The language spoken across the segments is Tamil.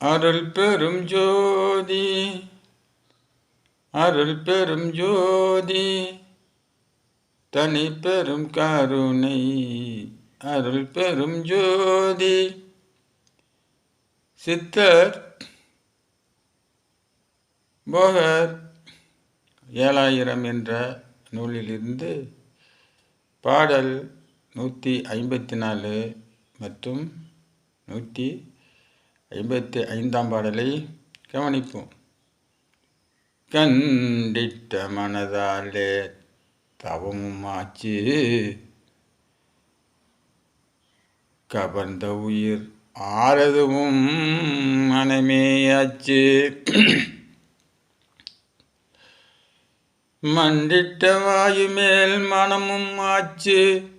அருள் பெரும் ஜோதி அருள் பெரும் ஜோதி தனி பெரும் கருணை அருள் பெரும் ஜோதி. சித்தர் போகர் ஏழாயிரம் என்ற நூலிலிருந்து பாடல் நூற்றி ஐம்பத்தி நாலு மற்றும் நூற்றி ஐம்பத்தி ஐந்தாம் பாடலை கவனிப்போம். கண்டிட்ட மனதாலே தவமும் ஆச்சு. கவர்ந்த உயிர் ஆறதுவும் மனமேயாச்சு மண்டிட்ட வாயு மேல் மனமும் ஆச்சு.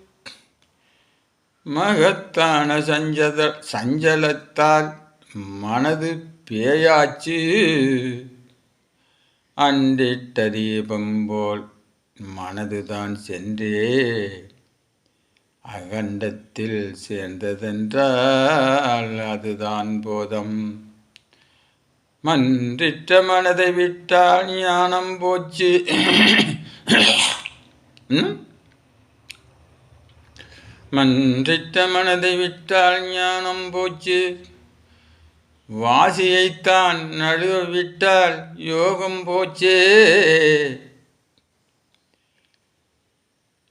மகத்தான சஞ்சத சஞ்சலத்தால் மனது பேயாச்சு. அண்டிட்ட தீபம் போல் மனதுதான் சென்றே. அகண்டத்தில் சேர்ந்ததென்றால் அதுதான் போதம். மன்றிட்ட மனதை விட்டால் ஞானம் போச்சு. மன்றிட்ட மனதை விட்டால் ஞானம் போச்சு. வாசியைத்தான் நடுவ விட்டால் யோகம் போச்சே.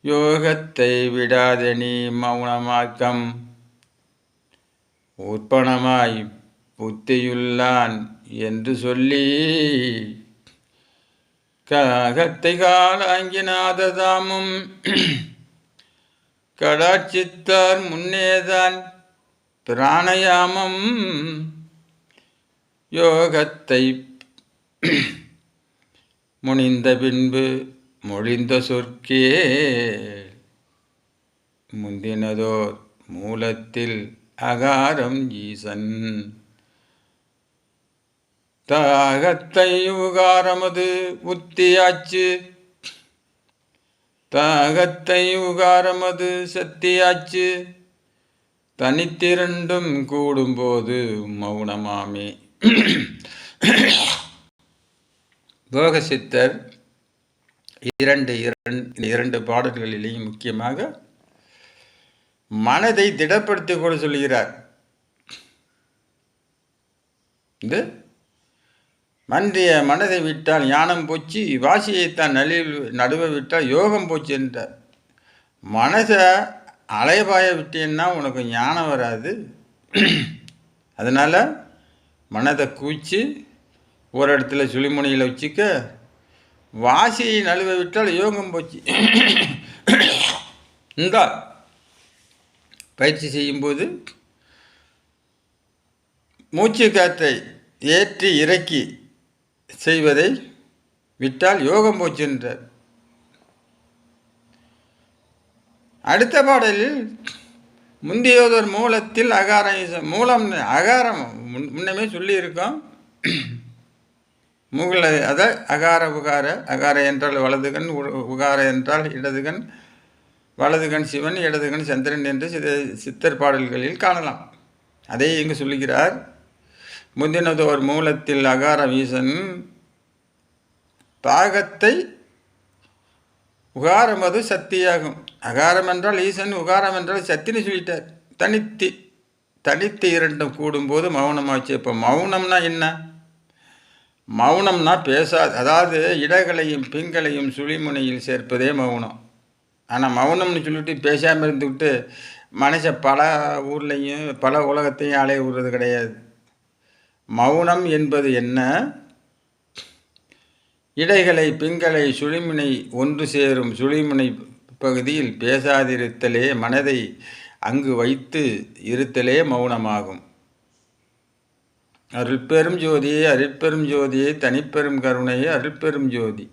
யோகத்தை விடாதனி மௌனமாக்கம். உற்பணமாய் புத்தியுள்ளான் என்று சொல்லி காகத்தை காலாங்கினாததாமும். கடாட்சித்தார் முன்னேதான் பிராணயாமம் யோகத்தை முனிந்த பின்பு மொழிந்த சொற்கே. முந்தினதோர் மூலத்தில் அகாரம் ஈசன். தாகத்தை உகாரமது உத்தியாச்சு. தாகத்தை உகாரமது சத்தியாச்சு. தனித்திரண்டும் கூடும்போது மௌனமாமே. போகசித்தர் இரண்டு இரண்டு இரண்டு பாடல்களிலேயும் முக்கியமாக மனதை திடப்படுத்தி கூட சொல்கிறார் இது மன்றிய மனதை விட்டால் ஞானம் போச்சு வாசியைத்தான் நலில் நடுவ விட்டால் யோகம் போச்சு என்றார். மனதை அலைபாய விட்டேன்னா உனக்கு ஞானம் வராது. அதனால் மனதை கூச்சி ஒரு இடத்துல சுழிமுனையில் வச்சுக்க வாசியை நழுவ விட்டால் யோகம் போச்சு. இந்தா பயிற்சி செய்யும்போது மூச்சு காற்றை ஏற்றி இறக்கி செய்வதை விட்டால் யோகம் போச்சு என்றார். அடுத்த பாடலில் முந்தியதொரு மூலத்தில் அகாரம் மூலம் அகாரம் முன்னமே சொல்லியிருக்கோம். மூகல அதை அகார உகார அகார என்றால் வலதுகன் உகார என்றால் இடதுகன் வலதுகன் சிவன் இடதுகன் சந்திரன் என்று சித சித்தர் பாடல்களில் காணலாம். அதை இங்கு சொல்லுகிறார். முந்தினதோர் மூலத்தில் அகார வீசன் தாகத்தை உகாரம் அது சக்தியாகும் அகாரம் என்றால் ஈசன் உகாரம் என்றால் சக்தின்னு சொல்லிட்டார். தனித்து தனித்து இரண்டும் கூடும்போது மௌனமாச்சு. இப்போ மௌனம்னா என்ன? மௌனம்னா பேசாது. அதாவது இடகளையும் பிங்களையும் சுழிமுனையில் சேர்ப்பதே மௌனம். ஆனால் மௌனம்னு சொல்லிட்டு பேசாமல் இருந்துக்கிட்டு மனுஷன் பல ஊர்லேயும் பல உலகத்தையும் அலைய விடுறது கிடையாது. மௌனம் என்பது என்ன? இடைகளை பிங்களை சுழிமுனை ஒன்று சேரும் சுழிமுனை பகுதியில் பேசாதிருத்தலே மனதை அங்கு வைத்து இருத்தலே மௌனமாகும். அருள்பெரும் ஜோதியே அருட்பெரும் ஜோதியே தனிப்பெரும் கருணையே அருள்பெரும் ஜோதி.